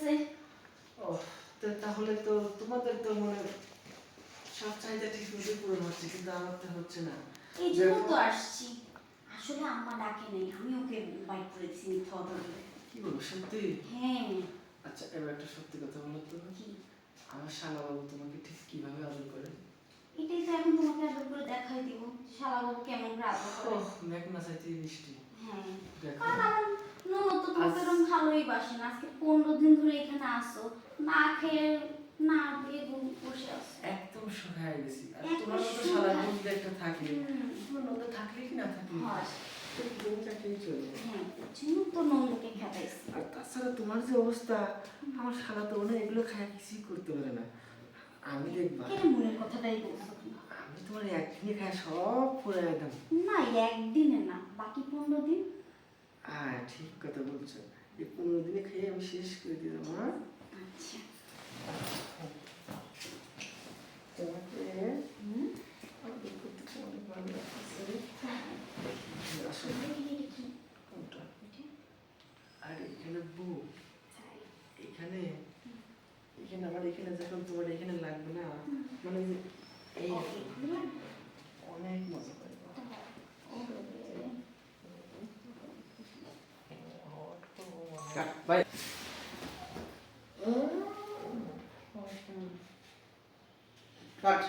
লাগতেছে ও তো তাহলে তো তোমাদের তো মানে সব চাহিদা ঠিক মতো পূরণ হচ্ছে কিন্তু আমার তো হচ্ছে না। এই জন্য তো আসছি। আসলে আম্মা ডাকে নেই আমি ওকে বাইক করে দিছি মিথ্যা কথা বলে। কি বলব সত্যি? হ্যাঁ। আচ্ছা এবার একটা সত্যি কথা বলো তো। কি? আমার শালা বাবু তোমাকে ঠিক কীভাবে আদর করে? এটাই তো এখন তোমাকে আদর করে দেখাই দিব। শালাবাবু কেমন করে আদর ও করে? মেঘ না চাইতে বৃষ্টি হ্যাঁ। দেখো কারণ আমার ননদ তো তোমাকে এরকম বাসে না? আজকে পনেরো দিন ধরে এখানে আসো না খেয়ে না দিয়ে ঘুম- বসে আসো একদম শুকায় গেছি। আর তোমার মতো। শালার মধ্যে একটা থাকে। তোমার থাকলে কি না থাকলে? হয়। দিন আর তাছাড়া তোমার যে অবস্থা আমার শালা তো মনে এগুলো খায় কিছুই করতে পারে না। আমি দেখবা। মনের কথাটাই বলছো আমি তোমার একদিনে খায় সব একদম না একদিনে না বাকি পনেরো দিন ঠিক কথা বলছো। এই পনেরো দিনে খেয়ে আমি শেষ করে দিলাম হ্যাঁ আচ্ছা। তোমাকে করতে তো ভালো লাগতেছে। আসো। এটা কি? কোনটা? এটা? আর এখানে বউ। এখানে? এখানে আমার এখানে যখন তোমার এখানে লাগবে না মানে এই অনেক মজা। পাই Ja, weil. Oh, oh, oh. Gott.